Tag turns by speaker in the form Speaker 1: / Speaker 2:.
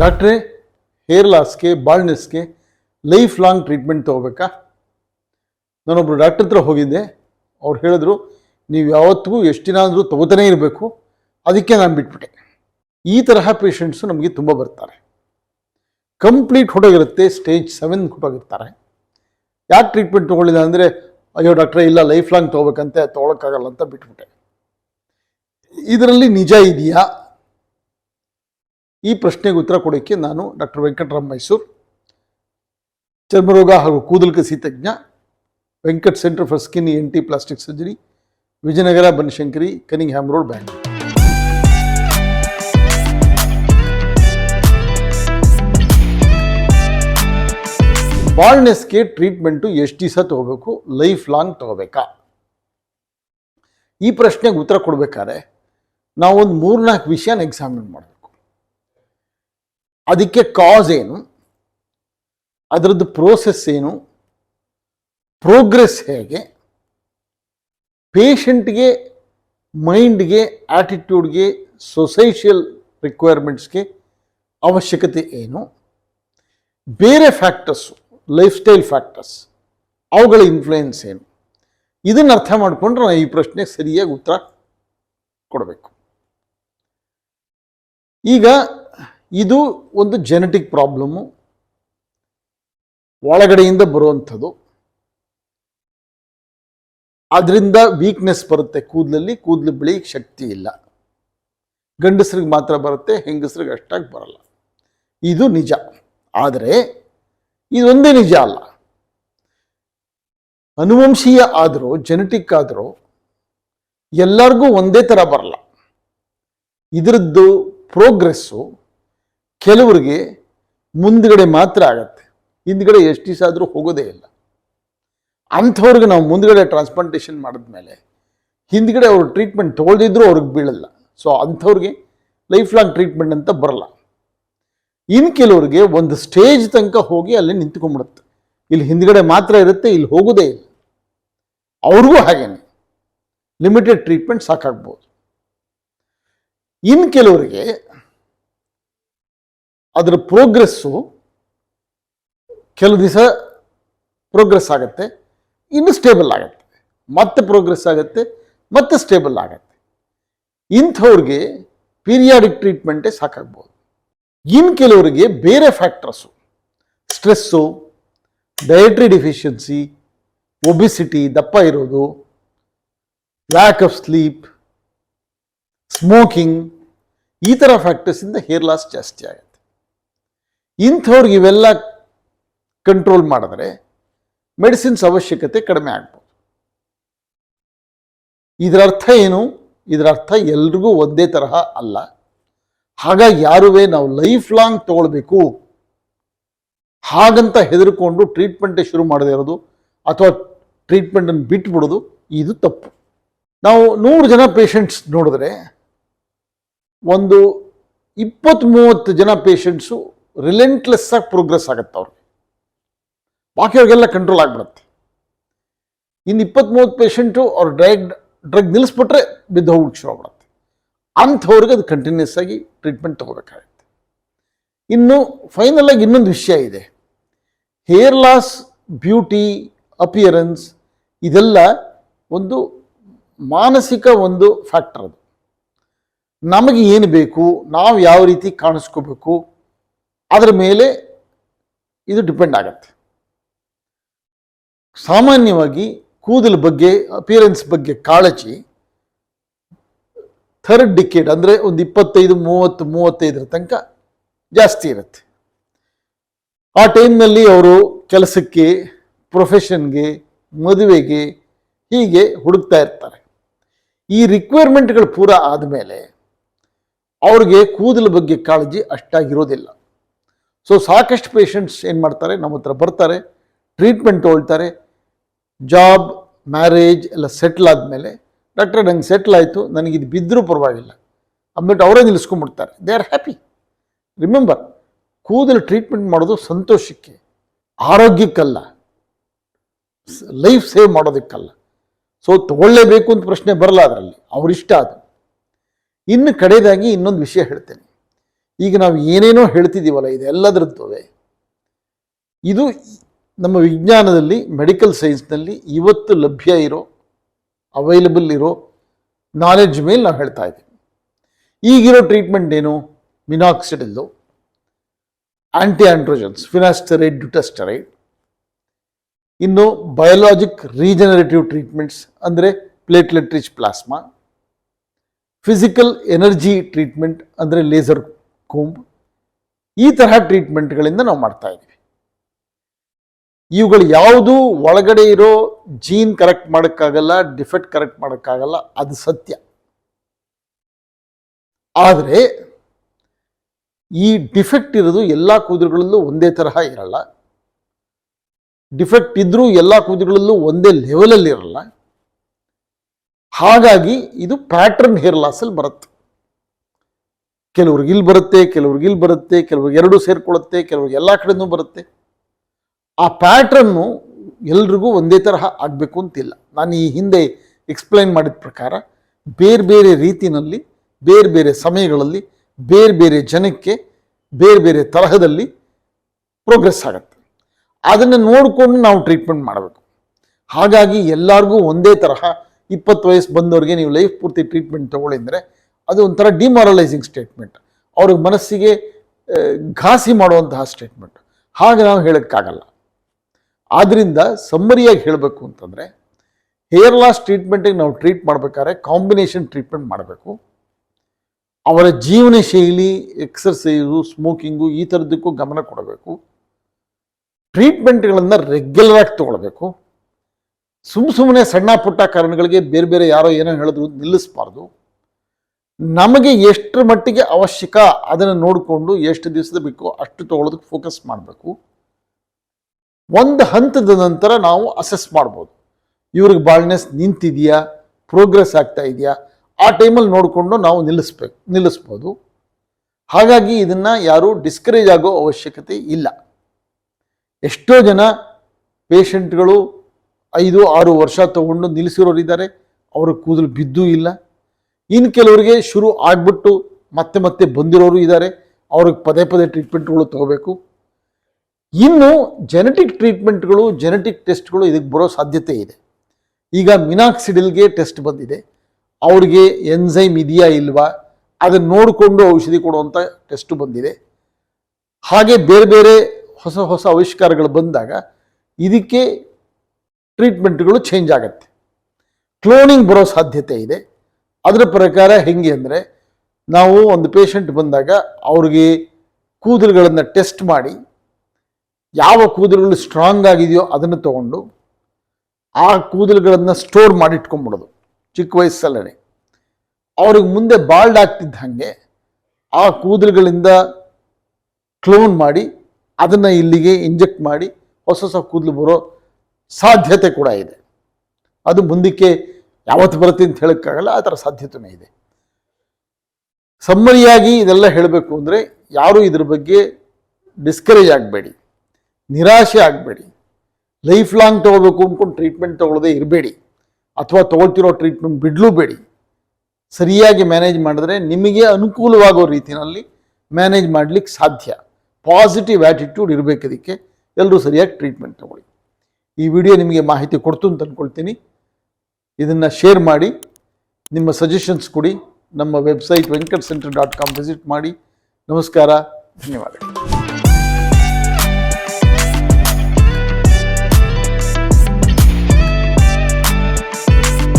Speaker 1: ಡಾಕ್ಟ್ರೇ ಹೇರ್ ಲಾಸ್ಗೆ ಬಾಲ್ನೆಸ್ಗೆ ಲೈಫ್ ಲಾಂಗ್ ಟ್ರೀಟ್ಮೆಂಟ್ ತೊಗೋಬೇಕಾ? ನಾನೊಬ್ಬರು ಡಾಕ್ಟ್ರ್ ಹತ್ರ ಹೋಗಿದ್ದೆ. ಅವ್ರು ಹೇಳಿದ್ರು, ನೀವು ಯಾವತ್ತಿಗೂ ಎಷ್ಟು ದಿನ ಆದರೂ ತಗೋತಾನೇ ಇರಬೇಕು. ಅದಕ್ಕೆ ನಾನು ಬಿಟ್ಬಿಟ್ಟೆ. ಈ ತರಹ ಪೇಷಂಟ್ಸು ನಮಗೆ ತುಂಬ ಬರ್ತಾರೆ. ಕಂಪ್ಲೀಟ್ ಹೊಟ್ಟೋಗಿರುತ್ತೆ ಸ್ಟೇಜ್ ಸೆವೆನ್ ಹೊಟ್ಟೋಗಿರ್ತಾರೆ ಯಾಕೆ ಟ್ರೀಟ್ಮೆಂಟ್ ತೊಗೊಳ್ಳಿಲ್ಲ ಅಂದರೆ, ಅಯ್ಯೋ ಡಾಕ್ಟ್ರೆ, ಇಲ್ಲ ಲೈಫ್ ಲಾಂಗ್ ತೊಗೋಬೇಕಂತೆ, ತೊಗೊಳಕ್ಕಾಗಲ್ಲ ಅಂತ ಬಿಟ್ಬಿಟ್ಟೆ. ಇದರಲ್ಲಿ ನಿಜ ಇದೆಯಾ? ಈ ಪ್ರಶ್ನೆಗೆ ಉತ್ತರ ಕೊಡೋಕ್ಕೆ ನಾನು ಡಾಕ್ಟರ್ ವೆಂಕಟರಾಮ್ ಮೈಸೂರ್, ಚರ್ಮರೋಗ ಹಾಗೂ ಕೂದಲು ಕಸಿ ತಜ್ಞ, Venkat centre for skin N T plastic surgery, Vijayanagar Banashankari Cunningham road, Bangalore. ಬಾಲ್ನೆಸ್ಗೆ treatment ಎಷ್ಟು ದಿವಸ ತಗೋಬೇಕು, ಲೈಫ್ ಲಾಂಗ್ ತಗೋಬೇಕಾ? ಈ ಪ್ರಶ್ನೆಗೆ ಉತ್ತರ ಕೊಡ್ಬೇಕಾದ್ರೆ ನಾವೊಂದು ಮೂರ್ನಾಲ್ಕು ವಿಷಯನ ಎಕ್ಸಾಮಿನ್ ಮಾಡಬೇಕು ಅದಕ್ಕೆ ಕಾಸ್ ಏನು? ಅದರದ್ದು ಪ್ರೋಸೆಸ್ ಏನು? ಪ್ರೋಗ್ರೆಸ್ ಹೇಗೆ? ಪೇಷಂಟ್ಗೆ ಮೈಂಡ್ಗೆ ಆಟಿಟ್ಯೂಡ್ಗೆ ಸೊಸೈಷಿಯಲ್ ರಿಕ್ವೈರ್ಮೆಂಟ್ಸ್ಗೆ ಅವಶ್ಯಕತೆ ಏನು? ಬೇರೆ ಫ್ಯಾಕ್ಟರ್ಸು ಲೈಫ್ ಸ್ಟೈಲ್ ಫ್ಯಾಕ್ಟರ್ಸ್ ಅವುಗಳ ಇನ್ಫ್ಲೂಯೆನ್ಸ್ ಏನು? ಇದನ್ನು ಅರ್ಥ ಮಾಡಿಕೊಂಡ್ರೆ ನಾವು ಈ ಪ್ರಶ್ನೆಗೆ ಸರಿಯಾಗಿ ಉತ್ತರ ಕೊಡಬೇಕು. ಈಗ ಇದು ಒಂದು ಜೆನೆಟಿಕ್ ಪ್ರಾಬ್ಲಮ್ಮು ಒಳಗಡೆಯಿಂದ ಬರುವಂಥದ್ದು. ಅದರಿಂದ ವೀಕ್ನೆಸ್ ಬರುತ್ತೆ ಕೂದಲಲ್ಲಿ, ಕೂದಲು ಬೆಳೆಯಕ್ಕೆ ಶಕ್ತಿ ಇಲ್ಲ. ಗಂಡಸ್ರಿಗೆ ಮಾತ್ರ ಬರುತ್ತೆ, ಹೆಂಗಸ್ರಿಗೆ ಅಷ್ಟಾಗಿ ಬರಲ್ಲ. ಇದು ನಿಜ. ಆದರೆ, ಇದೊಂದೇ ನಿಜ ಅಲ್ಲ. ಅನುವಂಶೀಯ ಆದರೂ ಜೆನೆಟಿಕ್ ಆದರೂ, ಎಲ್ಲರಿಗೂ ಒಂದೇ ಥರ ಬರಲ್ಲ. ಇದರದ್ದು ಪ್ರೋಗ್ರೆಸ್ಸು ಕೆಲವರಿಗೆ ಮುಂದ್ಗಡೆ ಮಾತ್ರ ಆಗತ್ತೆ. ಹಿಂದ್ಗಡೆ ಎಷ್ಟು ದಿವಸ ಆದರೂ ಹೋಗೋದೇ ಇಲ್ಲ. ಅಂಥವ್ರಿಗೆ ನಾವು ಮುಂದ್ಗಡೆ ಟ್ರಾನ್ಸ್ಪ್ಲಾಂಟೇಷನ್ ಮಾಡಿದ್ಮೇಲೆ ಹಿಂದ್ಗಡೆ ಅವ್ರು ಟ್ರೀಟ್ಮೆಂಟ್ ತೊಗೊಳ್ದಿದ್ರು ಅವ್ರಿಗೆ ಬೀಳಲ್ಲ. ಸೊ ಅಂಥವ್ರಿಗೆ ಲೈಫ್ ಲಾಂಗ್ ಟ್ರೀಟ್ಮೆಂಟ್ ಅಂತ ಬರಲ್ಲ. ಇನ್ನು ಕೆಲವ್ರಿಗೆ ಒಂದು ಸ್ಟೇಜ್ ತನಕ ಹೋಗಿ ಅಲ್ಲಿ ನಿಂತ್ಕೊಂಡ್ಬಿಡುತ್ತೆ. ಇಲ್ಲಿ ಹಿಂದ್ಗಡೆ ಮಾತ್ರ ಇರುತ್ತೆ, ಇಲ್ಲಿ ಹೋಗೋದೇ ಇಲ್ಲ. ಅವ್ರಿಗೂ ಹಾಗೇನೆ. ಲಿಮಿಟೆಡ್ ಟ್ರೀಟ್ಮೆಂಟ್ ಸಾಕಾಗ್ಬೋದು. ಇನ್ನು ಕೆಲವರಿಗೆ ಅದರ ಪ್ರೋಗ್ರೆಸ್ಸು ಕೆಲವು ದಿವಸ ಪ್ರೋಗ್ರೆಸ್ ಆಗುತ್ತೆ, ಇನ್ನು ಸ್ಟೇಬಲ್ ಆಗುತ್ತೆ. ಮತ್ತೆ ಪ್ರೋಗ್ರೆಸ್ ಆಗುತ್ತೆ, ಮತ್ತೆ ಸ್ಟೇಬಲ್ ಆಗುತ್ತೆ. ಇಂಥವ್ರಿಗೆ ಪೀರಿಯಾಡಿಕ್ ಟ್ರೀಟ್ಮೆಂಟೇ ಸಾಕಾಗ್ಬೋದು. ಇನ್ನು ಕೆಲವರಿಗೆ ಬೇರೆ factors stress dietary deficiency obesity ದಪ್ಪ ಇರೋದು ಲ್ಯಾಕ್ ಆಫ್ ಸ್ಲೀಪ್ ಸ್ಮೋಕಿಂಗ್ ಈ ಥರ ಫ್ಯಾಕ್ಟರ್ಸಿಂದ ಹೇರ್ ಲಾಸ್ ಜಾಸ್ತಿ ಆಗುತ್ತೆ. ಇಂಥವ್ರಿಗೆ ಇವೆಲ್ಲ ಕಂಟ್ರೋಲ್ ಮಾಡಿದ್ರೆ ಮೆಡಿಸಿನ್ಸ್ ಅವಶ್ಯಕತೆ ಕಡಿಮೆ ಆಗ್ಬೋದು. ಇದರ ಅರ್ಥ ಏನು? ಇದರ ಅರ್ಥ ಎಲ್ರಿಗೂ ಒಂದೇ ತರಹ ಅಲ್ಲ. ಹಾಗಾಗಿ ಯಾರುವೇ ನಾವು ಲೈಫ್ ಲಾಂಗ್ ತಗೊಳ್ಬೇಕು. ಹಾಗಂತ ಹೆದರ್ಕೊಂಡು ಟ್ರೀಟ್ಮೆಂಟೇ ಶುರು ಮಾಡದೇ ಇರೋದು ಅಥವಾ ಟ್ರೀಟ್ಮೆಂಟನ್ನು ಬಿಟ್ಬಿಡೋದು, ಇದು ತಪ್ಪು. ನಾವು ನೂರು ಜನ ಪೇಷಂಟ್ಸ್ ನೋಡಿದ್ರೆ ಒಂದು ಇಪ್ಪತ್ತ್ ಮೂವತ್ತು ಜನ ಪೇಷಂಟ್ಸು ರಿಲೆಂಟ್ಲೆಸ್ ಆಗಿ ಪ್ರೋಗ್ರೆಸ್ ಆಗುತ್ತೆ ಅವ್ರಿಗೆ. ಬಾಕಿಯವ್ರಿಗೆಲ್ಲ ಕಂಟ್ರೋಲ್ ಆಗಿಬಿಡುತ್ತೆ. ಇನ್ನು ಇಪ್ಪತ್ತ್ಮೂವತ್ತು ಪೇಷಂಟು ಅವ್ರು ಡ್ರೈಗ್ ಡ್ರಗ್ ನಿಲ್ಲಿಸ್ಬಿಟ್ರೆ ಬಿದ್ದು ಹೋಗ್ಬಿಟ್ಟು ಶುರು ಆಗ್ಬಿಡುತ್ತೆ. ಅಂಥವ್ರಿಗೆ ಅದು ಕಂಟಿನ್ಯೂಸ್ ಆಗಿ ಟ್ರೀಟ್ಮೆಂಟ್ ತಗೋಬೇಕಾಗುತ್ತೆ. ಇನ್ನು ಫೈನಲ್ ಆಗಿ ಇನ್ನೊಂದು ವಿಷಯ ಇದೆ. ಹೇರ್ ಲಾಸ್ ಬ್ಯೂಟಿ ಅಪಿಯರೆನ್ಸ್ ಇದೆಲ್ಲ ಒಂದು ಮಾನಸಿಕ ಒಂದು ಫ್ಯಾಕ್ಟರ್ ಅದು. ನಮಗೆ ಏನು ಬೇಕು, ನಾವು ಯಾವ ರೀತಿ ಕಾಣಿಸ್ಕೋಬೇಕು ಅದರ ಮೇಲೆ ಇದು ಡಿಪೆಂಡ್ ಆಗತ್ತೆ. ಸಾಮಾನ್ಯವಾಗಿ ಕೂದಲ ಬಗ್ಗೆ ಅಪಿಯರೆನ್ಸ್ ಬಗ್ಗೆ ಕಾಳಜಿ ಥರ್ಡ್ ಡಿಕೇಡ್ ಅಂದರೆ ಒಂದು ಇಪ್ಪತ್ತೈದು, ಮೂವತ್ತು, ಮೂವತ್ತೈದರ ತನಕ ಜಾಸ್ತಿ ಇರುತ್ತೆ. ಆ ಟೈಮ್ನಲ್ಲಿ ಅವರು ಕೆಲಸಕ್ಕೆ ಪ್ರೊಫೆಷನ್ಗೆ ಮದುವೆಗೆ ಹೀಗೆ ಹುಡುಕ್ತಾ ಇರ್ತಾರೆ. ಈ ರಿಕ್ವೈರ್ಮೆಂಟ್ಗಳು ಪೂರ ಆದಮೇಲೆ ಅವ್ರಿಗೆ ಕೂದಲ ಬಗ್ಗೆ ಕಾಳಜಿ ಅಷ್ಟಾಗಿರೋದಿಲ್ಲ. ಸೊ ಸಾಕಷ್ಟು ಪೇಷಂಟ್ಸ್ ಏನು ಮಾಡ್ತಾರೆ? ನಮ್ಮ ಹತ್ರ ಬರ್ತಾರೆ ಟ್ರೀಟ್ಮೆಂಟ್ ತೊಗೊಳ್ತಾರೆ ಜಾಬ್ ಮ್ಯಾರೇಜ್ ಎಲ್ಲ ಸೆಟ್ಲ್ ಆದಮೇಲೆ ಡಾಕ್ಟ್ರೆ ನಂಗೆ ಸೆಟ್ಲ್ ಆಯಿತು ಇದು ಬಿದ್ದರೂ ಪರವಾಗಿಲ್ಲ. ಅಂದ್ಬಿಟ್ಟು ಅವರೇ ನಿಲ್ಲಿಸ್ಕೊಂಡ್ಬಿಡ್ತಾರೆ. ದೇ ಆರ್ ಹ್ಯಾಪಿ ರಿಮೆಂಬರ್ ಕೂದಲು ಟ್ರೀಟ್ಮೆಂಟ್ ಮಾಡೋದು ಸಂತೋಷಕ್ಕೆ, ಆರೋಗ್ಯಕ್ಕಲ್ಲ. ಲೈಫ್ ಸೇವ್ ಮಾಡೋದಕ್ಕಲ್ಲ. ಸೊ ತಗೊಳ್ಳೇಬೇಕು ಅಂತ ಪ್ರಶ್ನೆ ಬರಲ್ಲ ಅದರಲ್ಲಿ. ಅವರಿಷ್ಟ ಅದು. ಇನ್ನು ಕಡೆಯದಾಗಿ ಇನ್ನೊಂದು ವಿಷಯ ಹೇಳ್ತೇನೆ. ಈಗ ನಾವು ಏನೇನೋ ಹೇಳ್ತಿದ್ದೀವಲ್ಲ ಇದೆಲ್ಲದರದ್ದು ಇದು ನಮ್ಮ ವಿಜ್ಞಾನದಲ್ಲಿ ಮೆಡಿಕಲ್ ಸೈನ್ಸ್ನಲ್ಲಿ ಇವತ್ತು ಲಭ್ಯ ಇರೋ ಅವೈಲಬಲ್ ಇರೋ ನಾಲೆಡ್ಜ್ ಮೇಲೆ ನಾವು ಹೇಳ್ತಾ ಇದ್ದೀವಿ. ಈಗಿರೋ ಟ್ರೀಟ್ಮೆಂಟ್ ಏನು? ಮಿನಾಕ್ಸಿಡಿಲ್ಲು ಆಂಟಿ ಆಂಡ್ರೋಜನ್ಸ್ ಫಿನಾಸ್ಟರೈಡ್ ಡ್ಯುಟಸ್ಟರೈಡ್ ಇನ್ನು ಬಯೋಲಾಜಿಕ್ ರೀಜನರೇಟಿವ್ ಟ್ರೀಟ್ಮೆಂಟ್ಸ್ ಅಂದರೆ platelet rich plasma physical energy treatment ಅಂದರೆ ಲೇಸರ್ ಕೂಂಬ್. ಈ ತರಹ ಟ್ರೀಟ್ಮೆಂಟ್ಗಳಿಂದ ನಾವು ಮಾಡ್ತಾ ಇದ್ದೀವಿ ಇವುಗಳು ಯಾವುದು ಒಳಗಡೆ ಇರೋ ಜೀನ್ ಕರೆಕ್ಟ್ ಮಾಡೋಕ್ಕಾಗಲ್ಲ, ಡಿಫೆಕ್ಟ್ ಕರೆಕ್ಟ್ ಮಾಡೋಕ್ಕಾಗಲ್ಲ, ಅದು ಸತ್ಯ. ಆದರೆ ಈ ಡಿಫೆಕ್ಟ್ ಇರೋದು ಎಲ್ಲ ಕೂದಲುಗಳಲ್ಲೂ ಒಂದೇ ತರಹ ಇರಲ್ಲ. ಡಿಫೆಕ್ಟ್ ಇದ್ರೂ ಎಲ್ಲ ಕೂದಲುಗಳಲ್ಲೂ ಒಂದೇ ಲೆವೆಲಲ್ಲಿ ಇರಲ್ಲ. ಹಾಗಾಗಿ ಇದು ಪ್ಯಾಟ್ರನ್ ಹೇರ್ ಲಾಸಲ್ಲಿ ಬರುತ್ತೆ. ಕೆಲವ್ರಿಗೆ ಇಲ್ಲಿ ಬರುತ್ತೆ, ಕೆಲವ್ರಿಗೆ ಇಲ್ಲಿ ಬರುತ್ತೆ, ಕೆಲವ್ರಿಗೆ ಎರಡು ಸೇರ್ಕೊಳ್ಳುತ್ತೆ, ಕೆಲವ್ರಿಗೆ ಎಲ್ಲ ಕಡೆನೂ ಬರುತ್ತೆ. ಆ ಪ್ಯಾಟ್ರನ್ನು ಎಲ್ರಿಗೂ ಒಂದೇ ತರಹ ಆಗಬೇಕು ಅಂತಿಲ್ಲ. ನಾನು ಈ ಹಿಂದೆ ಎಕ್ಸ್ಪ್ಲೈನ್ ಮಾಡಿದ ಪ್ರಕಾರ ಬೇರೆ ಬೇರೆ ರೀತಿಯಲ್ಲಿ ಬೇರೆ ಬೇರೆ ಸಮಯಗಳಲ್ಲಿ, ಬೇರೆ ಬೇರೆ ಜನಕ್ಕೆ, ಬೇರೆ ಬೇರೆ ತರಹದಲ್ಲಿ ಪ್ರೋಗ್ರೆಸ್ ಆಗುತ್ತೆ. ಅದನ್ನು ನೋಡಿಕೊಂಡು ನಾವು ಟ್ರೀಟ್ಮೆಂಟ್ ಮಾಡಬೇಕು. ಹಾಗಾಗಿ ಎಲ್ಲರಿಗೂ ಒಂದೇ ತರಹ ಇಪ್ಪತ್ತು ವಯಸ್ಸು ಬಂದವರಿಗೆ ನೀವು ಲೈಫ್ ಪೂರ್ತಿ ಟ್ರೀಟ್ಮೆಂಟ್ ತಗೊಳ್ಳಿದ್ರೆ ಅದು ಒಂಥರ ಡಿಮಾರಲೈಸಿಂಗ್ ಸ್ಟೇಟ್ಮೆಂಟ್ ಅವ್ರ ಮನಸ್ಸಿಗೆ ಘಾಸಿ ಮಾಡುವಂತಹ ಸ್ಟೇಟ್ಮೆಂಟ್ ಹಾಗೆ ನಾವು ಹೇಳೋಕ್ಕಾಗಲ್ಲ. ಆದ್ದರಿಂದ ಸಮ್ಮರಿಯಾಗಿ ಹೇಳಬೇಕು ಅಂತಂದರೆ ಹೇರ್ ಲಾಸ್ ಟ್ರೀಟ್ಮೆಂಟಿಗೆ ನಾವು ಟ್ರೀಟ್ ಮಾಡಬೇಕಾದ್ರೆ ಕಾಂಬಿನೇಷನ್ ಟ್ರೀಟ್ಮೆಂಟ್ ಮಾಡಬೇಕು. ಅವರ ಜೀವನ ಶೈಲಿ ಎಕ್ಸರ್ಸೈಸು ಸ್ಮೋಕಿಂಗು ಈ ಥರದಕ್ಕೂ ಗಮನ ಕೊಡಬೇಕು. ಟ್ರೀಟ್ಮೆಂಟ್ಗಳನ್ನು ರೆಗ್ಯುಲರ್ ಆಗಿ ತಗೊಳ್ಬೇಕು. ಸುಮ್ಮ ಸುಮ್ಮನೆ ಸಣ್ಣ ಪುಟ್ಟ ಕಾರಣಗಳಿಗೆ ಬೇರೆ ಬೇರೆ ಯಾರೋ ಏನೋ ಹೇಳಿದ್ರು ನಿಲ್ಲಿಸಬಾರ್ದು. ನಮಗೆ ಎಷ್ಟರ ಮಟ್ಟಿಗೆ ಅವಶ್ಯಕ ಅದನ್ನು ನೋಡಿಕೊಂಡು ಎಷ್ಟು ದಿವಸದ ಬೇಕೋ ಅಷ್ಟು ತಗೊಳ್ಳೋದಕ್ಕೆ ಫೋಕಸ್ ಮಾಡಬೇಕು. ಒಂದು ಹಂತದ ನಂತರ ನಾವು ಅಸೆಸ್ ಮಾಡ್ಬೋದು. ಇವ್ರಿಗೆ ಬಾಳ್ನೆಸ್ ನಿಂತಿದೆಯಾ? ಪ್ರೋಗ್ರೆಸ್ ಆಗ್ತಾ ಇದೆಯಾ? ಆ ಟೈಮಲ್ಲಿ ನೋಡಿಕೊಂಡು ನಾವು ನಿಲ್ಲಿಸ್ಬೇಕು, ನಿಲ್ಲಿಸ್ಬೋದು. ಹಾಗಾಗಿ ಇದನ್ನು ಯಾರೂ ಡಿಸ್ಕರೇಜ್ ಆಗೋ ಅವಶ್ಯಕತೆ ಇಲ್ಲ. ಎಷ್ಟೋ ಜನ ಪೇಷಂಟ್ಗಳು ಐದು ಆರು ವರ್ಷ ತಗೊಂಡು ನಿಲ್ಲಿಸಿರೋರಿದ್ದಾರೆ. ಅವ್ರ ಕೂದಲು ಬಿದ್ದೂ ಇಲ್ಲ. ಇನ್ನು ಕೆಲವರಿಗೆ ಶುರು ಆಗಿಬಿಟ್ಟು ಮತ್ತೆ ಮತ್ತೆ ಬಂದಿರೋರು ಇದ್ದಾರೆ. ಅವ್ರಿಗೆ ಪದೇ ಪದೇ ಟ್ರೀಟ್ಮೆಂಟ್ಗಳು ತಗೋಬೇಕು. ಇನ್ನು ಜೆನೆಟಿಕ್ ಟ್ರೀಟ್ಮೆಂಟ್ಗಳು ಜೆನೆಟಿಕ್ ಟೆಸ್ಟ್ಗಳು ಇದಕ್ಕೆ ಬರೋ ಸಾಧ್ಯತೆ ಇದೆ. ಈಗ ಮಿನಾಕ್ಸಿಡಿಲ್ಗೆ ಟೆಸ್ಟ್ ಬಂದಿದೆ. ಅವ್ರಿಗೆ ಎನ್ಸೈಮ್ ಇದೆಯಾ ಇಲ್ವಾ? ಅದನ್ನು ನೋಡಿಕೊಂಡು ಔಷಧಿ ಕೊಡುವಂಥ ಟೆಸ್ಟ್ ಬಂದಿದೆ. ಹಾಗೆ ಬೇರೆ ಬೇರೆ ಹೊಸ ಹೊಸ ಆವಿಷ್ಕಾರಗಳು ಬಂದಾಗ ಇದಕ್ಕೆ ಟ್ರೀಟ್ಮೆಂಟ್ಗಳು ಚೇಂಜ್ ಆಗುತ್ತೆ. ಕ್ಲೋನಿಂಗ್ ಬರೋ ಸಾಧ್ಯತೆ ಇದೆ. ಅದರ ಪ್ರಕಾರ ಹೆಂಗೆ ಅಂದರೆ ನಾವು ಒಂದು ಪೇಷಂಟ್ ಬಂದಾಗ ಅವ್ರಿಗೆ ಕೂದಲುಗಳನ್ನು ಟೆಸ್ಟ್ ಮಾಡಿ, ಯಾವ ಕೂದಲುಗಳು ಸ್ಟ್ರಾಂಗ್ ಆಗಿದೆಯೋ ಅದನ್ನು ತಗೊಂಡು ಆ ಕೂದಲುಗಳನ್ನು ಸ್ಟೋರ್ ಮಾಡಿ ಇಟ್ಕೊಂಬಿಡೋದು ಚಿಕ್ಕ ವಯಸ್ಸಲ್ಲೇ ಅವ್ರಿಗೆ ಮುಂದೆ ಬಾಲ್ಡ್ ಆಗ್ತಿದ್ದ ಹಾಗೆ ಆ ಕೂದಲುಗಳಿಂದ ಕ್ಲೋನ್ ಮಾಡಿ ಅದನ್ನು ಇಲ್ಲಿಗೆ ಇಂಜೆಕ್ಟ್ ಮಾಡಿ ಹೊಸ ಹೊಸ ಕೂದಲು ಬರೋ ಸಾಧ್ಯತೆ ಕೂಡ ಇದೆ. ಅದು ಮುಂದಕ್ಕೆ ಯಾವತ್ತು ಬರುತ್ತೆ ಅಂತ ಹೇಳೋಕ್ಕಾಗಲ್ಲ, ಆ ಥರ ಸಾಧ್ಯತೆ ಇದೆ. ಸಮ್ಮರಿಯಾಗಿ ಇದೆಲ್ಲ ಹೇಳಬೇಕು ಅಂದರೆ ಯಾರೂ ಇದ್ರ ಬಗ್ಗೆ ಡಿಸ್ಕರೇಜ್ ಆಗಬೇಡಿ, ನಿರಾಶೆ ಆಗಬೇಡಿ ಲೈಫ್ ಲಾಂಗ್ ತೊಗೋಬೇಕು ಅಂದ್ಕೊಂಡು ಟ್ರೀಟ್ಮೆಂಟ್ ತೊಗೊಳ್ಳೋದೇ ಇರಬೇಡಿ, ಅಥವಾ ತೊಗೊಳ್ತಿರೋ ಟ್ರೀಟ್ಮೆಂಟ್ ಬಿಡಲೂಬೇಡಿ ಸರಿಯಾಗಿ ಮ್ಯಾನೇಜ್ ಮಾಡಿದ್ರೆ ನಿಮಗೆ ಅನುಕೂಲವಾಗೋ ರೀತಿಯಲ್ಲಿ ಮ್ಯಾನೇಜ್ ಮಾಡಲಿಕ್ಕೆ ಸಾಧ್ಯ. ಪಾಸಿಟಿವ್ ಆ್ಯಟಿಟ್ಯೂಡ್ ಇರಬೇಕು ಅದಕ್ಕೆ ಎಲ್ಲರೂ ಸರಿಯಾಗಿ ಟ್ರೀಟ್ಮೆಂಟ್ ತಗೊಳ್ಳಿ. ಈ ವಿಡಿಯೋ ನಿಮಗೆ ಮಾಹಿತಿ ಕೊಡ್ತು ಅಂತ ಅಂದ್ಕೊಳ್ತೀನಿ ಇದನ್ನು ಶೇರ್ ಮಾಡಿ, ನಿಮ್ಮ ಸಜೆಷನ್ಸ್ ಕೊಡಿ, ನಮ್ಮ website Venkat centre dot com visit ಮಾಡಿ. ನಮಸ್ಕಾರ, ಧನ್ಯವಾದಗಳು.